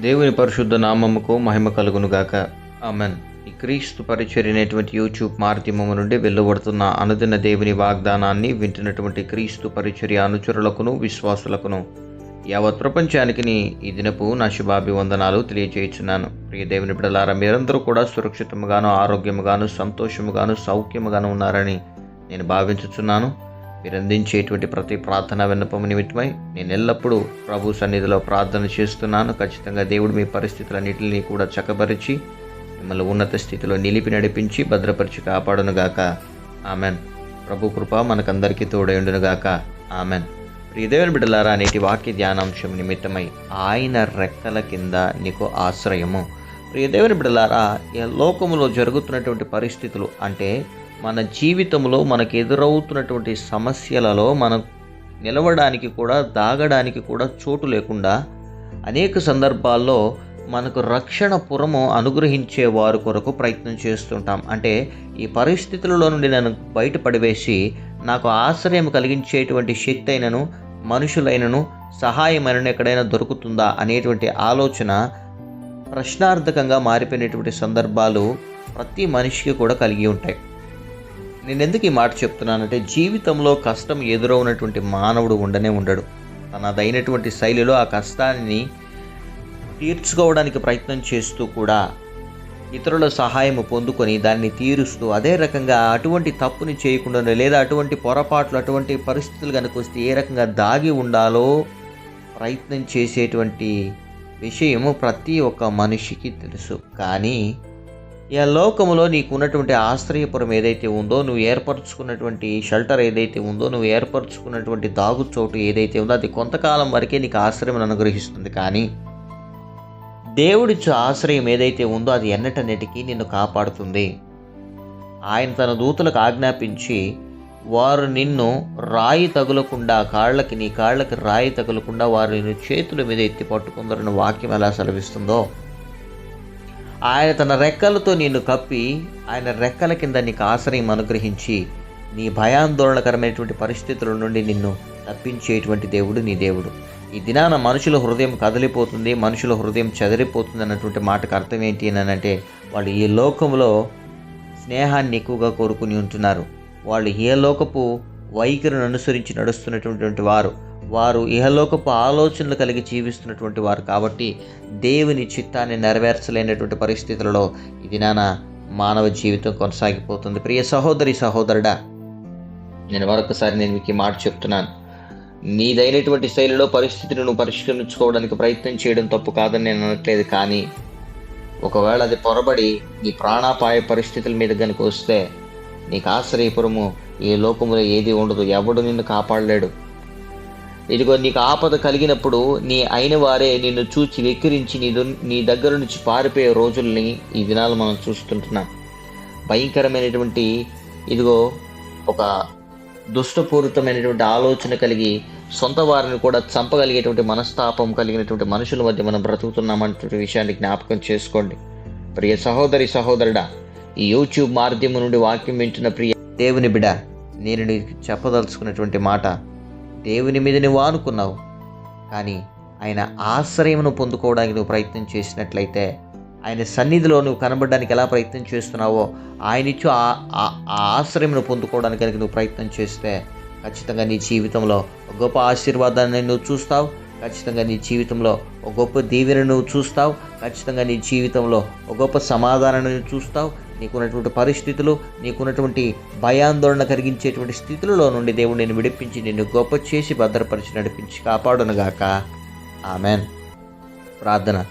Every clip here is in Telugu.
దేవుని పరిశుద్ధ నామముకు మహిమ కలుగును గాక. ఈ క్రీస్తు పరిచర్య అనేటువంటి యూట్యూబ్ మాధ్యమము నుండి వెలువడుతున్న అనుదిన దేవుని వాగ్దానాన్ని వింటున్నటువంటి క్రీస్తు పరిచర్య అనుచరులకును విశ్వాసులకును యావత్ ప్రపంచానికి ఈ దినపు నా శుభాభివందనాలు తెలియజేయుచున్నాను ప్రియ దేవుని బిడలారా మీరందరూ కూడా సురక్షితముగాను ఆరోగ్యముగాను సంతోషముగాను సౌఖ్యముగాను ఉన్నారని నేను భావించుచున్నాను. మీరు అందించేటువంటి ప్రతి ప్రార్థన విన్నపము నిమిత్తమై నేను ఎల్లప్పుడూ ప్రభు సన్నిధిలో ప్రార్థన చేస్తున్నాను. ఖచ్చితంగా దేవుడు మీ పరిస్థితులన్నింటినీ కూడా చక్కపరిచి మిమ్మల్ని ఉన్నత స్థితిలో నిలిపి నడిపించి భద్రపరిచి కాపాడునుగాక ఆమెన్. ప్రభు కృప మనకందరికీ తోడైండునుగాక ఆమెన్. ప్రియదేవుని బిడ్డలారా నేటి వాక్య ధ్యానాంశం నిమిత్తమై ఆయన రెక్కల కింద నీకు ఆశ్రయము. ప్రియదేవుని బిడ్డలారా లోకములో జరుగుతున్నటువంటి పరిస్థితులు అంటే మన జీవితంలో మనకు ఎదురవుతున్నటువంటి సమస్యలలో మనం నిలవడానికి కూడా దాగడానికి కూడా చోటు లేకుండా అనేక సందర్భాల్లో మనకు రక్షణ పురము అనుగ్రహించే వారి కొరకు ప్రయత్నం చేస్తుంటాం. అంటే ఈ పరిస్థితులలో నుండి నన్ను బయటపడివేసి నాకు ఆశ్రయం కలిగించేటువంటి శక్తి అయినను మనుషులైనను సహాయమైనను ఎక్కడైనా దొరుకుతుందా అనేటువంటి ఆలోచన ప్రశ్నార్థకంగా మారిపోయినటువంటి సందర్భాలు ప్రతి మనిషికి కూడా కలిగి ఉంటాయి. నేను ఎందుకు ఈ మాట చెప్తున్నానంటే జీవితంలో కష్టం ఎదురవునటువంటి మానవుడు ఉండనే ఉండడు. తనదైనటువంటి శైలిలో ఆ కష్టాన్ని తీర్చుకోవడానికి ప్రయత్నం చేస్తూ కూడా ఇతరుల సహాయం పొందుకొని దాన్ని తీరుస్తూ అదే రకంగా అటువంటి తప్పుని చేయకుండా లేదా అటువంటి పొరపాట్లు అటువంటి పరిస్థితులు కనుక వస్తే ఏ రకంగా దాగి ఉండాలో ప్రయత్నం చేసేటువంటి విషయము ప్రతి ఒక్క మనిషికి తెలుసు. కానీ ఈ లోకములో నీకు ఉన్నటువంటి ఆశ్రయపురం ఏదైతే ఉందో నువ్వు ఏర్పరచుకున్నటువంటి షెల్టర్ ఏదైతే ఉందో నువ్వు ఏర్పరచుకున్నటువంటి దాగు చోటు ఏదైతే ఉందో అది కొంతకాలం వరకే నీకు ఆశ్రయం అనుగ్రహిస్తుంది. కానీ దేవుడిచ్చు ఆశ్రయం ఏదైతే ఉందో అది ఎన్నటన్నిటికీ నిన్ను కాపాడుతుంది. ఆయన తన దూతలకు ఆజ్ఞాపించి వారు నిన్ను రాయి తగులకుండా కాళ్ళకి నీ కాళ్ళకి రాయి తగులకుండా వారు నిన్ను చేతుల మీద ఎత్తి పట్టుకుందరని వాక్యం ఎలా సెలవిస్తుందో ఆయన తన రెక్కలతో నిన్ను కప్పి ఆయన రెక్కల కింద నీకు ఆశ్రయం అనుగ్రహించి నీ భయాందోళనకరమైనటువంటి పరిస్థితుల నుండి నిన్ను తప్పించేటువంటి దేవుడు నీ దేవుడు. ఈ దినాన మనుషుల హృదయం కదిలిపోతుంది మనుషుల హృదయం చెదిరిపోతుంది అన్నటువంటి మాటకు అర్థం ఏంటి అని అంటే వాళ్ళు ఈ లోకంలో స్నేహాన్ని ఎక్కువగా కోరుకుని ఉంటున్నారు. వాళ్ళు ఏ లోకపు వైఖరిని అనుసరించి నడుస్తున్నటువంటి వారు వారు ఇహలోకపు ఆలోచనలు కలిగి జీవిస్తున్నటువంటి వారు కాబట్టి దేవుని చిత్తాన్ని నెరవేర్చలేనటువంటి పరిస్థితులలో ఇది నాన్న మానవ జీవితం కొనసాగిపోతుంది. ప్రియ సహోదరి సహోదరుడా నేను మరొకసారి నేను మీకు మాట చెప్తున్నాను. నీదైనటువంటి శైలిలో పరిస్థితిని నువ్వు పరిష్కరించుకోవడానికి ప్రయత్నం చేయడం తప్పు కాదని నేను అనట్లేదు కానీ ఒకవేళ అది పొరబడి నీ ప్రాణాపాయ పరిస్థితుల మీద కనుక వస్తే నీకు ఆశ్రయపురము ఈ లోకములో ఏది ఉండదు. ఎవడు నిన్ను కాపాడలేడు. ఇదిగో నీకు ఆపద కలిగినప్పుడు నీ అయిన వారే నిన్ను చూచి వెక్కిరించి నీ నీ దగ్గర నుంచి పారిపోయే రోజుల్ని ఈ దినాలు మనం చూస్తుంటున్నాం. భయంకరమైనటువంటి ఇదిగో ఒక దుష్టపూరితమైనటువంటి ఆలోచన కలిగి సొంత వారిని కూడా చంపగలిగేటువంటి మనస్తాపం కలిగినటువంటి మనుషుల మధ్య మనం బ్రతుకుతున్నామన్నటువంటి విషయాన్ని జ్ఞాపకం చేసుకోండి. ప్రియ సహోదరి సహోదరుడా ఈ యూట్యూబ్ మాధ్యమం నుండి వాక్యం వింటున్న ప్రియ దేవుని బిడ నేను నీకు చెప్పదలుచుకున్నటువంటి మాట దేవుని మీద నువ్వు ఆనుకున్నావు కానీ ఆయన ఆశ్రయమును పొందుకోవడానికి నువ్వు ప్రయత్నం చేసినట్లయితే ఆయన సన్నిధిలో నువ్వు కనబడడానికి ఎలా ప్రయత్నం చేస్తున్నావో ఆయన ఇచ్చు ఆ ఆ- ఆశ్రయమును పొందుకోవడానికి కనుక నువ్వు ప్రయత్నం చేస్తే ఖచ్చితంగా నీ జీవితంలో ఒక గొప్ప ఆశీర్వాదాన్ని నువ్వు చూస్తావు. ఖచ్చితంగా నీ జీవితంలో ఒక గొప్ప దీవెన నువ్వు చూస్తావు. ఖచ్చితంగా నీ జీవితంలో ఒక గొప్ప సమాధానాన్ని చూస్తావు. నీకున్నటువంటి పరిస్థితులు నీకున్నటువంటి భయాందోళన కలిగించేటువంటి స్థితులలో నుండి దేవుడు నేను విడిపించి నిన్ను గొప్ప చేసి భద్రపరిచి నడిపించి కాపాడునుగాక. ఆమెన్. ప్రార్థన.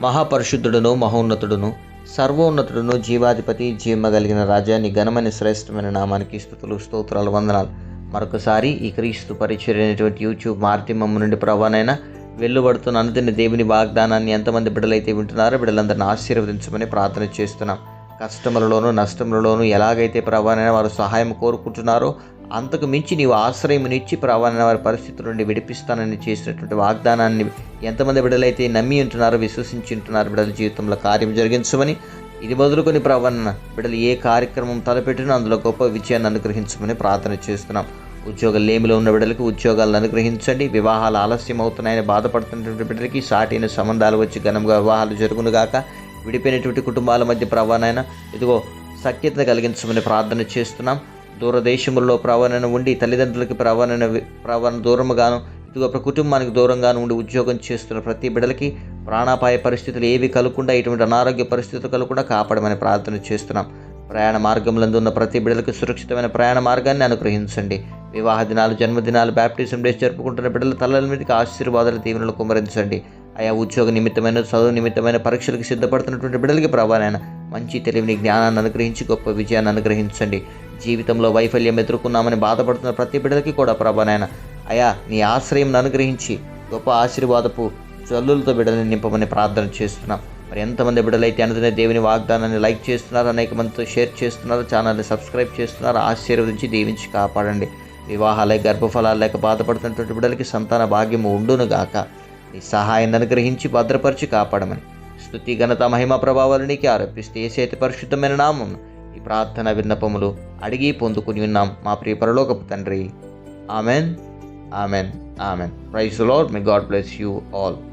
మహాపరిశుద్ధుడును మహోన్నతుడును సర్వోన్నతుడును జీవాధిపతి జీవ కలిగిన రాజాని ఘనమైన శ్రేష్టమైన నామానికి స్థుతులు స్తోత్రాలు వందనాలు. మరొకసారి ఈ క్రీస్తు పరిచయమైనటువంటి యూట్యూబ్ మార్తిమమ్మ నుండి ప్రవాణైన వెళ్ళుబడుతున్న అనుదిన దేవుని వాగ్దానాన్ని ఎంతమంది బిడ్డలైతే వింటున్నారో బిడ్డలందరిని ఆశీర్వదించమని ప్రార్థన చేస్తున్నాం. కష్టములలోనూ నష్టములలోనూ ఎలాగైతే ప్రభానైనా వారు సహాయం కోరుకుంటున్నారో అంతకు మించి నీవు ఆశ్రయమునిచ్చి ప్రభానైన వారి పరిస్థితుల నుండి విడిపిస్తానని చేసినటువంటి వాగ్దానాన్ని ఎంతమంది బిడ్డలైతే నమ్మి ఉంటున్నారో విశ్వసించి ఉంటున్నారు బిడ్డల జీవితంలో కార్యం జరిగించమని ఇది మొదలుకొని ప్రవన్న బిడ్డలు ఏ కార్యక్రమం తలపెట్టినా అందులో గొప్ప విజయాన్ని అనుగ్రహించమని ప్రార్థన చేస్తున్నాం. ఉద్యోగ లేమిలో ఉన్న బిడ్డలకు ఉద్యోగాలను అనుగ్రహించండి. వివాహాలు ఆలస్యం అవుతున్నాయని బాధపడుతున్నటువంటి బిడ్డలకి సాటైన సంబంధాలు వచ్చి ఘనంగా వివాహాలు జరుగునుగాక. విడిపోయినటువంటి కుటుంబాల మధ్య ప్రవాణైన ఇదిగో సఖ్యత కలిగించమని ప్రార్థన చేస్తున్నాం. దూరదేశముల్లో ప్రవణన ఉండి తల్లిదండ్రులకి ప్రవణన ప్రవణ దూరముగాను ఇదిగో కుటుంబానికి దూరంగాను ఉండి ఉద్యోగం చేస్తున్న ప్రతి బిడ్డలకి ప్రాణాపాయ పరిస్థితులు ఏవి కలగకుండా ఇటువంటి అనారోగ్య పరిస్థితులు కలగకుండా కాపాడమని ప్రార్థన చేస్తున్నాం. ప్రయాణ మార్గంలో ఉన్న ప్రతి బిడ్డలకు సురక్షితమైన ప్రయాణ మార్గాన్ని అనుగ్రహించండి. వివాహ దినాలు జన్మదినాలు బ్యాప్టిజం డేస్ జరుపుకుంటున్న బిడ్డల తలల మీదకి ఆశీర్వాదాల దీవెనలు కుమరించండి ఆయా ఉద్యోగ నిమిత్తమైన చదువు నిమిత్తమైన పరీక్షలకు సిద్ధపడుతున్నటువంటి బిడ్డలకి ప్రభానైనా మంచి తెలివిని జ్ఞానాన్ని అనుగ్రహించి గొప్ప విజయాన్ని అనుగ్రహించండి. జీవితంలో వైఫల్యం ఎదుర్కొన్నామని బాధపడుతున్న ప్రతి బిడ్డలకి కూడా ప్రభానైనా అయా నీ ఆశ్రయం అనుగ్రహించి గొప్ప ఆశీర్వాదపు జల్లులతో బిడ్డలను నింపమని ప్రార్థన చేస్తున్నాం. మరి ఎంతమంది బిడ్డలైతే అనుదిన దేవుని వాగ్దానాన్ని లైక్ చేస్తున్నారు అనేక మందితో షేర్ చేస్తున్నారు ఛానల్ని సబ్స్క్రైబ్ చేస్తున్నారు ఆశీర్వదించి దీవించి కాపాడండి. వివాహాలే గర్భఫలాలు లేక బాధపడుతున్నటువంటి బిడ్డలకి సంతాన భాగ్యము ఉండును గాక. నీ సహాయాన్ని అనుగ్రహించి భద్రపరిచి కాపాడమని. స్తుతి ఘనత మహిమ ప్రభావాలు నీకే ఆరోపిస్తే చేతి పరిశుద్ధమైన నామం ఈ ప్రార్థన విన్నపములు అడిగి పొందుకుని ఉన్నాం మా ప్రియ పరలోకపు తండ్రి. Amen. Amen. Amen. Praise Lord may God bless you all.